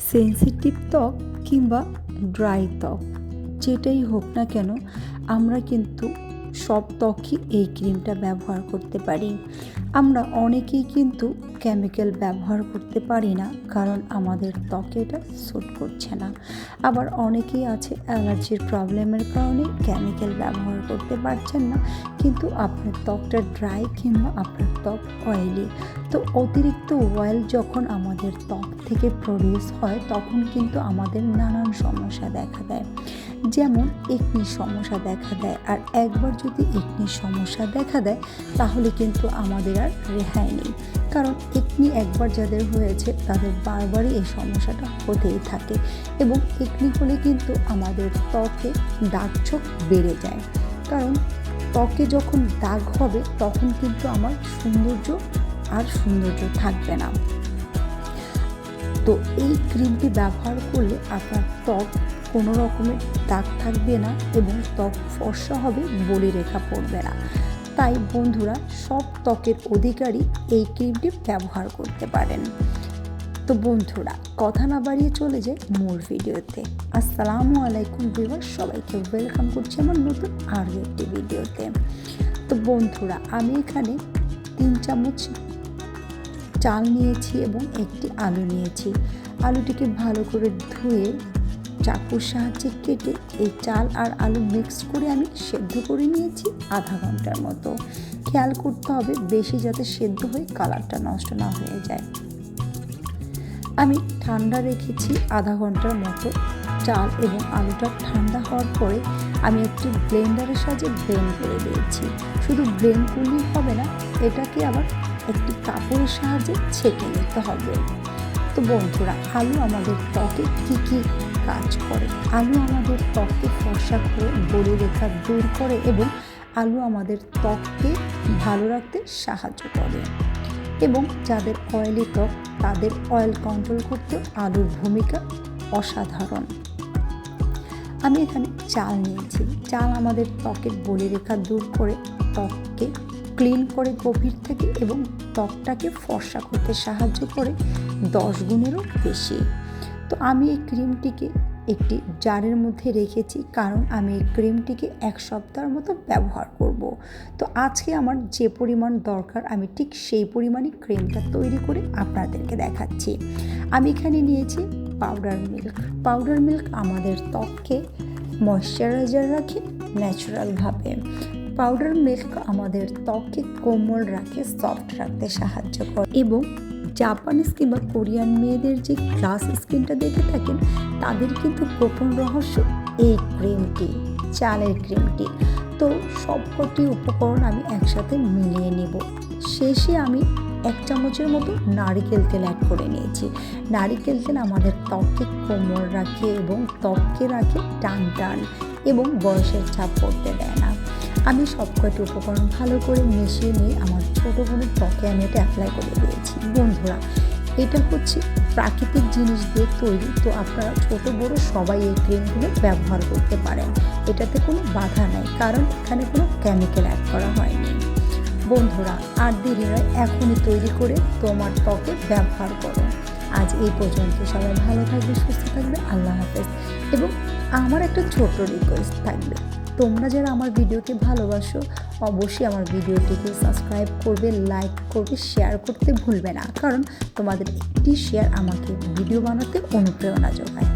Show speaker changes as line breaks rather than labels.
Sensitive ত্বক কিংবা dry ত্বক যেটাই হোক না কেন আমরা কিন্তু সব ত্বকই এই ক্রিমটা ব্যবহার করতে পারি। আমরা অনেকেই কিন্তু কেমিক্যাল ব্যবহার করতে পারি না, কারণ আমাদের ত্বকে এটা স্যুট করছে না। আবার অনেকেই আছে অ্যালার্জির প্রবলেমের কারণে কেমিক্যাল ব্যবহার করতে পারছেন না, কিন্তু আপনার ত্বকটা ড্রাই কিংবা আপনার ত্বক অয়েলি তো অতিরিক্ত অয়েল যখন আমাদের ত্বক থেকে প্রডিউস হয়, তখন কিন্তু আমাদের নানান সমস্যা দেখা দেয়। যেমন একনি সমস্যা দেখা দেয় আর একবার যদি একনি সমস্যা দেখা দেয়, তাহলে কিন্তু আমাদের আর রেহাই নেই। কারণ একনি একবার যাদের হয়েছে, তাদের বারবারই এই সমস্যাটা হতেই থাকে এবং একনি হলে কিন্তু আমাদের ত্বকে দাগছোপ বেড়ে যায়। কারণ ত্বকে যখন দাগ হবে, তখন কিন্তু আমার সৌন্দর্য আর সৌন্দর্য থাকবে না। তো এই ক্রিমটি ব্যবহার করলে আপনার ত্বক কোনো রকমের দাগ থাকবে না এবং ত্বক ফর্সা হবে বলি রেখা পড়বে না। তাই বন্ধুরা, সব ত্বকের অধিকারী এই ক্রিমটি ব্যবহার করতে পারেন। তো বন্ধুরা, কথা না বাড়িয়ে চলে যায় মূল ভিডিওতে। আসসালামু আলাইকুম ভিউয়ার সবাইকে ওয়েলকাম করছি আমার নতুন আরও একটি ভিডিওতে। তো বন্ধুরা, আমি এখানে তিন চামচ চাল নিয়েছি এবং একটি আলু নিয়েছি। আলুটিকে ভালো করে ধুয়ে চাকুর সাহায্যে কেটে এই চাল আর আলু মিক্স করে আমি সেদ্ধ করে নিয়েছি আধা ঘণ্টার মতো। খেয়াল করতে হবে বেশি যাতে সেদ্ধ হয়ে কালারটা নষ্ট না হয়ে যায়। আমি ঠান্ডা রেখেছি আধা ঘণ্টার মতো। চাল এবং আলুটা ঠান্ডা হওয়ার পরে আমি একটি ব্লেন্ডারের সাহায্যে ব্লেন্ড করে দিয়েছি। শুধু ব্লেন্ড করলেই হবে না, এটাকে আবার একটি কাপড়ের সাহায্যে ছেঁকে নিতে হবে। তো বন্ধুরা, আলু আমাদের ত্বকে কী কী কাজ করে। আলু আমাদের ত্বককে ফর্সা করে বলি রেখা দূর করে এবং আলু আমাদের ত্বককে ভালো রাখতে সাহায্য করে। এবং যাদের অয়েলি ত্বক, তাদের অয়েল কন্ট্রোল করতে আলুর ভূমিকা অসাধারণ। আমি এখানে চাল নিয়েছি। চাল আমাদের ত্বকের বলি রেখা দূর করে, ত্বককে ক্লিন করে গভীর থেকে এবং ত্বকটাকে ফর্সা করতে সাহায্য করে দশ গুণেরও বেশি। তো আমি এই ক্রিমটিকে একটি জারের মধ্যে রেখেছি, কারণ আমি এই ক্রিমটিকে এক সপ্তাহের মতো ব্যবহার করব। তো আজকে আমার যে পরিমাণ দরকার, আমি ঠিক সেই পরিমাণে ক্রিমটা তৈরি করে আপনাদেরকে দেখাচ্ছি। আমি এখানে নিয়েছি পাউডার মিল্ক। পাউডার মিল্ক আমাদের ত্বককে ময়শ্চারাইজার রাখে ন্যাচারালভাবে। পাউডার মিল্ক আমাদের ত্বককে কোমল রাখে, সফট রাখতে সাহায্য করে এবং জাপানিজ কিংবা কোরিয়ান মেয়েদের যে গ্লাস স্কিনটা দেখে থাকেন, তাদের কিন্তু গোপন রহস্য এই ক্রিমটি চালের ক্রিমটি তো সবকটি উপকরণ আমি একসাথে মিলিয়ে নেব। শেষে আমি এক চামচের মতো নারিকেল তেল অ্যাড করে নিয়েছি। নারিকেল তেল আমাদের ত্বককে কোমল রাখে এবং ত্বককে রাখে টান টান এবং বয়সের ছাপ পড়তে দেয় না। আমি সবকটি উপকরণ ভালো করে মিশিয়ে নিয়ে আমার ছোটো বোনের ত্বকে আমি এটা অ্যাপ্লাই করে দিয়েছি। বন্ধুরা, এটা হচ্ছে প্রাকৃতিক জিনিস দিয়ে তৈরি, তো আপনারা ছোট বড় সবাই এই ক্রিমগুলো ব্যবহার করতে পারেন। এটাতে কোনো বাধা নাই, কারণ এখানে কোনো কেমিক্যাল অ্যাড করা হয়নি। বন্ধুরা, আর দেরি নয়, এখনই তৈরি করে তোমার ত্বকে ব্যবহার করো। আজ এই পর্যন্ত, সবাই ভালো থাকবে, সুস্থ থাকবে, আল্লাহ হাফেজ। এবং আমার একটা ছোট রিকোয়েস্ট থাকবে। তোমরা যারা আমার ভিডিওকে ভালোবাসো, অবশ্যই আমার ভিডিওটিকে সাবস্ক্রাইব করবে লাইক করবে শেয়ার করতে ভুলবে না। কারণ তোমাদের একটি শেয়ার আমাকে ভিডিও বানাতে অনুপ্রেরণা যোগায়।